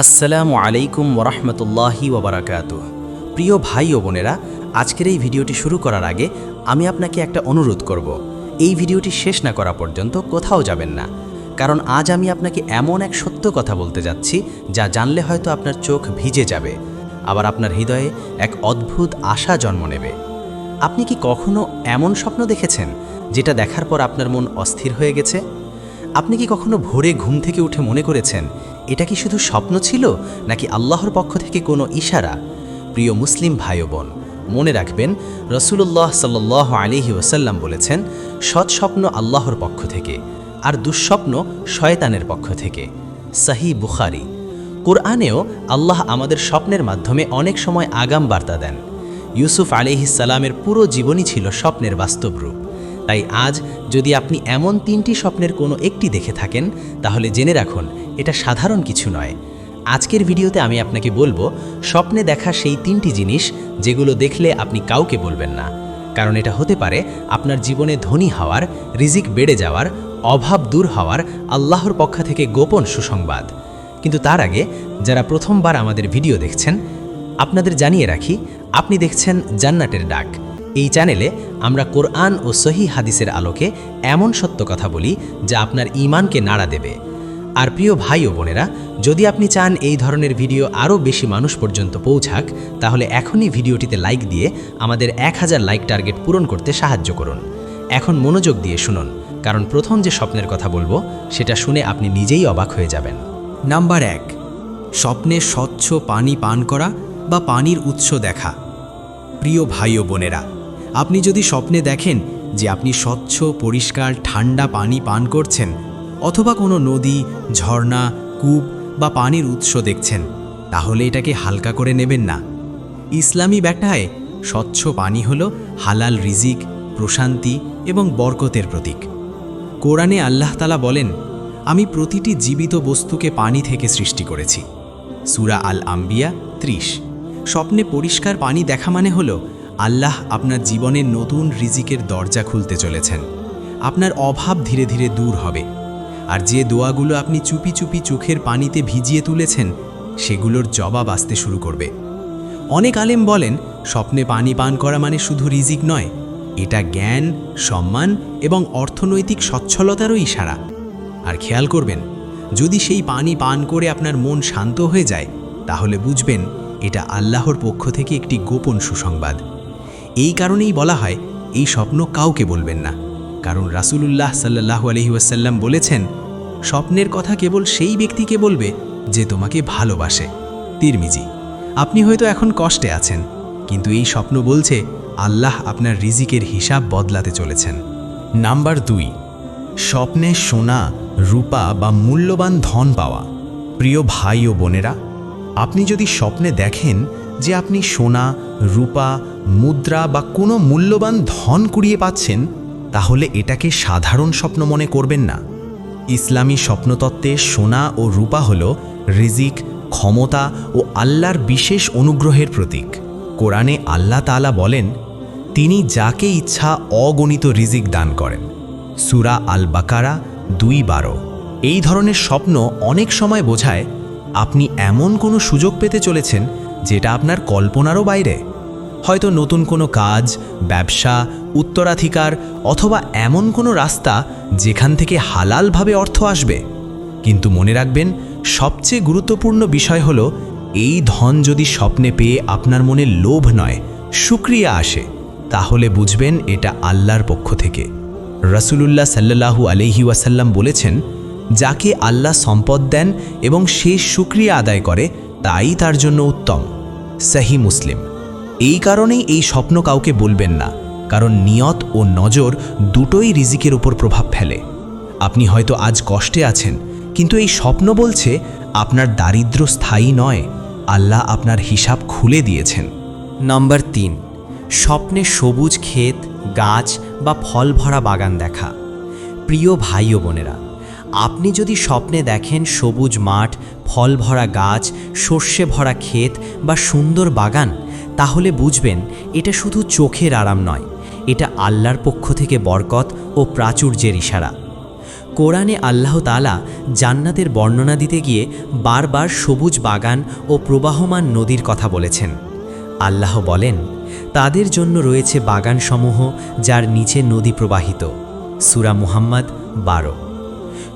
আসসালামু আলাইকুম ওরহমতুল্লাহি ওবরাকাত। প্রিয় ভাই ও বোনেরা, আজকের এই ভিডিওটি শুরু করার আগে আমি আপনাকে একটা অনুরোধ করব। এই ভিডিওটি শেষ না করা পর্যন্ত কোথাও যাবেন না। কারণ আজ আমি আপনাকে এমন এক সত্য কথা বলতে যাচ্ছি, যা জানলে হয়তো আপনার চোখ ভিজে যাবে, আবার আপনার হৃদয়ে এক অদ্ভুত আশা জন্ম নেবে। আপনি কি কখনো এমন স্বপ্ন দেখেছেন, যেটা দেখার পর আপনার মন অস্থির হয়ে গেছে? আপনি কি কখনো ভোরে ঘুম থেকে উঠে মনে করেছেন, এটা কি শুধু স্বপ্ন ছিল, নাকি আল্লাহর পক্ষ থেকে কোনো ইশারা? প্রিয় মুসলিম ভাই বোন মনে রাখবেন রসুল্লাহ সাল্লাহ আলিহি ওসাল্লাম বলেছেন, সৎ স্বপ্ন আল্লাহর পক্ষ থেকে, আর দুঃস্বপ্ন শয়তানের পক্ষ থেকে। সাহি বুখারি। কোরআনেও আল্লাহ আমাদের স্বপ্নের মাধ্যমে অনেক সময় আগাম বার্তা দেন। ইউসুফ আলিহিসাল্লামের পুরো জীবনই ছিল স্বপ্নের বাস্তব রূপ। তাই আজ যদি আপনি এমন তিনটি স্বপ্নের কোনো একটি দেখে থাকেন, তাহলে জেনে রাখুন, এটা সাধারণ কিছু নয়। আজকের ভিডিওতে আমি আপনাকে বলব, স্বপ্নে দেখা সেই তিনটি জিনিস যেগুলো দেখলে আপনি কাউকে বলবেন না। কারণ এটা হতে পারে আপনার জীবনে ধনী হওয়ার, রিজিক বেড়ে যাওয়ার, অভাব দূর হওয়ার, আল্লাহর পক্ষ থেকে গোপন সুসংবাদ। কিন্তু তার আগে, যারা প্রথমবার আমাদের ভিডিও দেখছেন, আপনাদের জানিয়ে রাখি, আপনি দেখছেন জান্নাতের ডাক। এই চ্যানেলে আমরা কোরআন ও সহি হাদিসের আলোকে এমন সত্য কথা বলি যা আপনার ইমানকে নাড়া দেবে। আর প্রিয় ভাই ও বোনেরা, যদি আপনি চান এই ধরনের ভিডিও আরও বেশি মানুষ পর্যন্ত পৌঁছাক, তাহলে এখনই ভিডিওটিতে লাইক দিয়ে আমাদের এক হাজার লাইক টার্গেট পূরণ করতে সাহায্য করুন। এখন মনোযোগ দিয়ে শুনুন, কারণ প্রথম যে স্বপ্নের কথা বলব, সেটা শুনে আপনি নিজেই অবাক হয়ে যাবেন। নাম্বার এক, স্বপ্নে স্বচ্ছ পানি পান করা বা পানির উৎস দেখা। প্রিয় ভাই ও বোনেরা আপনি যদি স্বপ্নে দেখেন যে আপনি স্বচ্ছ, পরিষ্কার, ঠান্ডা পানি পান করছেন অথবা কোনো নদী, ঝর্ণা, কূপ বা পানির উৎস দেখছেন, তাহলে এটাকে হালকা করে নেবেন না। ইসলামী ব্যাটায় স্বচ্ছ পানি হল হালাল রিজিক, প্রশান্তি এবং বরকতের প্রতীক। কোরআনে আল্লাহ তালা বলেন, আমি প্রতিটি জীবিত বস্তুকে পানি থেকে সৃষ্টি করেছি। সুরা আল আম্বিয়া ত্রিশ। স্বপ্নে পরিষ্কার পানি দেখা মানে হল আল্লাহ আপনার জীবনের নতুন রিজিকের দরজা খুলতে চলেছেন। আপনার অভাব ধীরে ধীরে দূর হবে। আর যে দোয়াগুলো আপনি চুপি চুপি চোখের পানিতে ভিজিয়ে তুলেছেন, সেগুলোর জবাব আসতে শুরু করবে। অনেক আলেম বলেন, স্বপ্নে পানি পান করা মানে শুধু রিজিক নয়, এটা জ্ঞান, সম্মান এবং অর্থনৈতিক সচ্ছলতারও ইশারা। আর খেয়াল করবেন, যদি সেই পানি পান করে আপনার মন শান্ত হয়ে যায়, তাহলে বুঝবেন, এটা আল্লাহর পক্ষ থেকে একটি গোপন সুসংবাদ। এই কারণেই বলা হয়, এই স্বপ্ন কাউকে বলবেন না। কারণ রাসূলুল্লাহ সাল্লাহু আলহিউসাল্লাম বলেছেন, স্বপ্নের কথা কেবল সেই ব্যক্তিকে বলবে যে তোমাকে ভালোবাসে। তিরমিজি, আপনি হয়তো এখন কষ্টে আছেন, কিন্তু এই স্বপ্ন বলছে, আল্লাহ আপনার রিজিকের হিসাব বদলাতে চলেছেন। নাম্বার দুই, স্বপ্নে সোনা, রূপা বা মূল্যবান ধন পাওয়া। প্রিয় ভাই ও বোনেরা, আপনি যদি স্বপ্নে দেখেন যে আপনি সোনা, রূপা, মুদ্রা বা কোনো মূল্যবান ধন কুড়িয়ে পাচ্ছেন, তাহলে এটাকে সাধারণ স্বপ্ন মনে করবেন না। ইসলামী স্বপ্নতত্ত্বে সোনা ও রূপা হল রিজিক, ক্ষমতা ও আল্লাহর বিশেষ অনুগ্রহের প্রতীক। কোরআনে আল্লাহ তাআলা বলেন, তিনি যাকে ইচ্ছা অগণিত রিজিক দান করেন। সুরা আল বাকারা দুই বারো। এই ধরনের স্বপ্ন অনেক সময় বোঝায়, আপনি এমন কোনো সুযোগ পেতে চলেছেন যেটা আপনার কল্পনারও বাইরে। হয়তো নতুন কোনো কাজ, ব্যবসা, উত্তরাধিকার অথবা এমন কোনো রাস্তা যেখান থেকে হালালভাবে অর্থ আসবে। কিন্তু মনে রাখবেন, সবচেয়ে গুরুত্বপূর্ণ বিষয় হলো, এই ধন যদি স্বপ্নে পেয়ে আপনার মনে লোভ নয়, সুক্রিয়া আসে, তাহলে বুঝবেন এটা আল্লাহর পক্ষ থেকে। রসুলুল্লাহ সাল্লাহু আলহি ওয়াসাল্লাম বলেছেন, যাকে আল্লাহ সম্পদ দেন এবং সে সুক্রিয়া আদায় করে তাই তার জন্য উত্তম। সাহি মুসলিম। এই কারণেই এই স্বপ্ন কাউকে বলবেন না, কারণ নিয়ত ও নজর দুটোই রিজিকের উপর প্রভাব ফেলে। আপনি হয়তো আজ কষ্টে আছেন, কিন্তু এই স্বপ্ন বলছে আপনার দারিদ্র স্থায়ী নয়, আল্লাহ আপনার হিসাব খুলে দিয়েছেন। নম্বর তিন, স্বপ্নে সবুজ ক্ষেত, গাছ বা ফল ভরা বাগান দেখা। প্রিয় ভাই ও বোনেরা আপনি যদি স্বপ্নে দেখেন সবুজ মাঠ ফল ভরা গাছ সর্ষে ভরা ক্ষেত বা সুন্দর বাগান, তাহলে বুঝবেন এটা শুধু চোখের আরাম নয়, এটা আল্লাহর পক্ষ থেকে বরকত ও প্রাচুর্যের ইশারা। কোরআনে আল্লাহ তালা জান্নাতের বর্ণনা দিতে গিয়ে বারবার সবুজ বাগান ও প্রবাহমান নদীর কথা বলেছেন। আল্লাহ বলেন, তাদের জন্য রয়েছে বাগানসমূহ যার নিচে নদী প্রবাহিত। সুরা মুহাম্মদ বারো।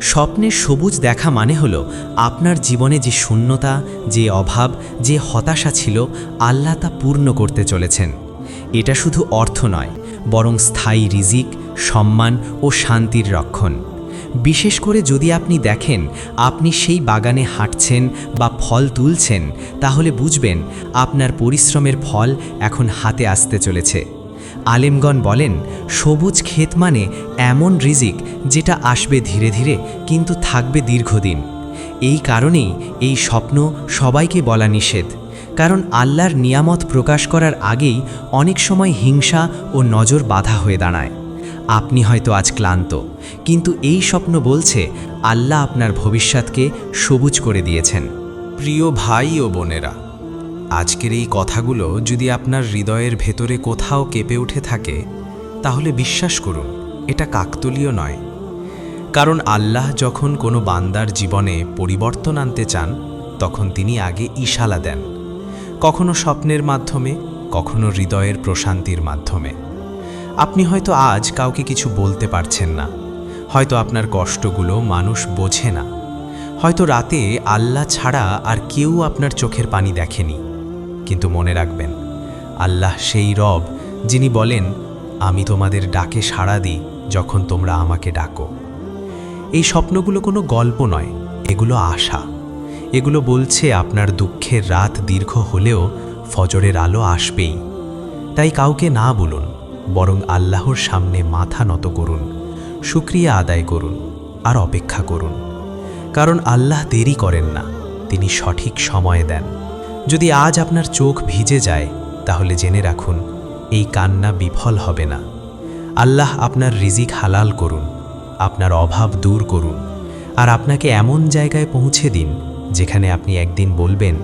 স্বপ্নের সবুজ দেখা মানে হলো আপনার জীবনে যে শূন্যতা, যে অভাব, যে হতাশা ছিল, আল্লাহ তা পূর্ণ করতে চলেছেন। এটা শুধু অর্থ নয়, বরং স্থায়ী রিজিক, সম্মান ও শান্তির রক্ষণ। বিশেষ করে যদি আপনি দেখেন, আপনি সেই বাগানে হাঁটছেন বা ফল তুলছেন, তাহলে বুঝবেন আপনার পরিশ্রমের ফল এখন হাতে আসতে চলেছে। আলেমগণ বলেন, সবুজ ক্ষেত মানে এমন রিজিক যেটা আসবে ধীরে ধীরে কিন্তু থাকবে দীর্ঘদিন। এই কারণেই এই স্বপ্ন সবাইকে বলা নিষেধ। কারণ আল্লাহর নিয়ামত প্রকাশ করার আগেই অনেক সময় হিংসা ও নজর বাধা হয়ে দাঁড়ায়। আপনি হয়তো আজ ক্লান্ত, কিন্তু এই স্বপ্ন বলছে, আল্লাহ আপনার ভবিষ্যৎকে সবুজ করে দিয়েছেন। প্রিয় ভাই ও বোনেরা আজকের এই কথাগুলো যদি আপনার হৃদয়ের ভেতরে কোথাও কেঁপে উঠে থাকে, তাহলে বিশ্বাস করুন, এটা কাকতলীয় নয়। কারণ আল্লাহ যখন কোনো বান্দার জীবনে পরিবর্তন আনতে চান, তখন তিনি আগে ইশালা দেন। কখনো স্বপ্নের মাধ্যমে, কখনো হৃদয়ের প্রশান্তির মাধ্যমে। আপনি হয়তো আজ কাউকে কিছু বলতে পারছেন না। হয়তো আপনার কষ্টগুলো মানুষ বোঝে না। হয়তো রাতে আল্লাহ ছাড়া আর কেউ আপনার চোখের পানি দেখেনি। কিন্তু মনে রাখবেন, আল্লাহ সেই রব যিনি বলেন, আমি তোমাদের ডাকে সাড়া দিই যখন তোমরা আমাকে ডাকো। এই স্বপ্নগুলো কোনো গল্প নয়, এগুলো আশা। এগুলো বলছে আপনার দুঃখের রাত দীর্ঘ হলেও ফজরের আলো আসবেই। তাই কাউকে না বলুন, বরং আল্লাহর সামনে মাথা নত করুন, শুক্রিয়া আদায় করুন আর অপেক্ষা করুন। কারণ আল্লাহ দেরি করেন না, তিনি সঠিক সময় দেন। যদি আজ আপনার চোখ ভিজে যায়, তাহলে জেনে রাখুন, এই কান্না বিফল হবে না। আল্লাহ আপনার রিজিক হালাল করুন, আপনার অভাব দূর করুন, আর আপনাকে এমন জায়গায় পৌঁছে দিন, যেখানে আপনি একদিন বলবেন,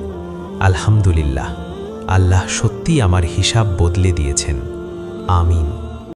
আলহামদুলিল্লাহ, আল্লাহ সত্যি আমার হিসাব বদলে দিয়েছেন। আমিন।